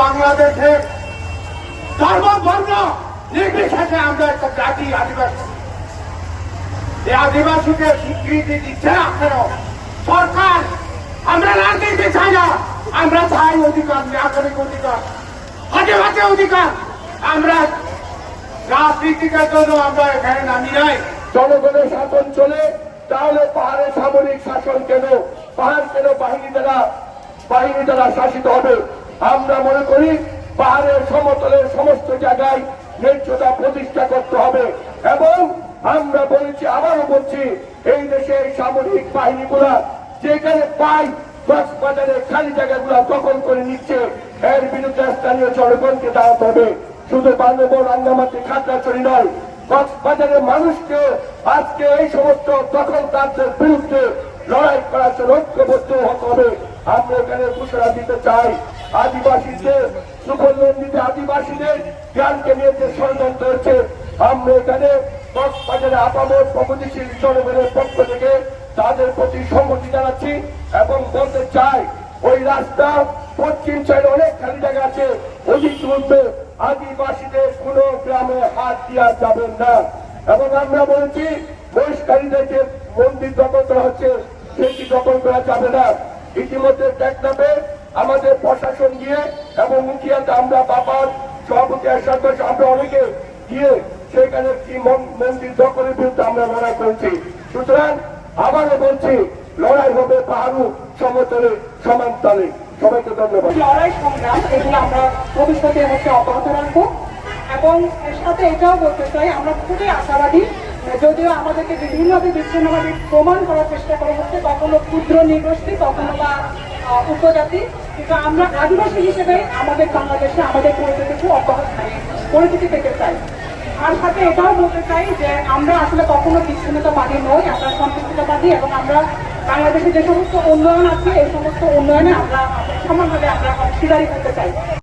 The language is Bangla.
বাংলাদেশে ধর্ম বর্ণ নির্বিশেষে আমরা একটা জাতি আদিবাসী। এই আদিবাসীকে স্বীকৃতি দিচ্ছে কেন? সরকার, আমরা রাজনীতি চাই না। আমরা চাই অধিকার, নাগরিক অধিকার আদিবাসী অধিকার। আমরা রাজনীতিকের জন্য আমরা এখানে নামি নাই। জনগণের শাসন চলে, তাহলে পাহাড়ে সামরিক শাসন কেন? পাহাড় কেন বাহিনী দ্বারা বাহিনী দ্বারা শাসিত হবে? আমরা মনে করি পাহাড়ের সমতলের সমস্ত জায়গায় ন্যায্যতা প্রতিষ্ঠা করতে হবে। এবং আমরা বলেছি, আবারও বলছি, এই দেশে সামরিক বাহিনীগুলা যেখানে পাই, কক্সবাজারে খালি জায়গাগুলো দখল করে নিচ্ছে। এর বিরুদ্ধে স্থানীয় জনগণকে দাঁড়াতে হবে। শুধু বান্ধবন রাঙ্গামাটি, খাগড়াছড়ি নয়, কক্সবাজারের মানুষকে আজকে এই সমস্ত দখলদারদের বিরুদ্ধে লড়াই করার জন্য ঐক্যবদ্ধ হতে হবে। আমরা এখানে ঘোষণা দিতে চাই আদিবাসীদের সুফলনন্দিতে আদিবাসীদের জ্ঞানকে নিয়ে যে ষড়যন্ত্র হচ্ছে, আমরা এখানে কক্সবাজারে আপামর প্রগতিশীল জনগণের পক্ষ থেকে তাদের প্রতি সম্মতি জানাচ্ছি এবং বলতে চাই, ওই রাস্তা পশ্চিম সাইডে অনেক খালি জায়গা আছে অধিক মধ্যে আদিবাসীদের কোনো গ্রামে হাত দেওয়া যাবে না। এবং আমরা বলেছি, বহিষ্কারীদের যে মন্দির দখল করা হচ্ছে, সেটি দখল করা যাবে না। ইতিমধ্যে টেকনাপে আমাদের প্রশাসন গিয়ে এবং মুখিয়াতে আমরা বাবার সভাপতি এরশাদ আমরা অনেকে গিয়ে সেখানে মন- মন্দির দখলের বিরুদ্ধে আমরা লড়াই করেছি। সুতরাং আবারও বলছি, লড়াই হবে পাহাড়ু সমতলে সমান্তলে সবাইকে ধন্যবাদ। লড়াই সংগ্রাম, এগুলো আমরা ভবিষ্যতে হচ্ছে অব্যাহত রাখব। এবং এর সাথে এটাও বলতে চাই, আমরা খুবই আশাবাদী, যদিও আমাদেরকে বিভিন্নভাবে বিচ্ছিন্নভাবে প্রমাণ করার চেষ্টা করা হচ্ছে, কখনো ক্ষুদ্র নিগোষ্ঠী, কখনো বা উপজাতি। কিন্তু আমরা আদিবাসী হিসেবে আমাদের বাংলাদেশে আমাদের পরিচিতিকে অব্যাহত পরিচিতি পেতে চাই। আর সাথে এটাও বলতে চাই যে আমরা আসলে কখনো বিচ্ছিন্নতাবাদী নই, আমরা সম্পৃক্ততাবাদী এবং আমরা বাংলাদেশে যে সমস্ত উন্নয়ন আছে, এই সমস্ত উন্নয়নে আমরা সমানভাবে আমরা অংশীদারি করতে চাই।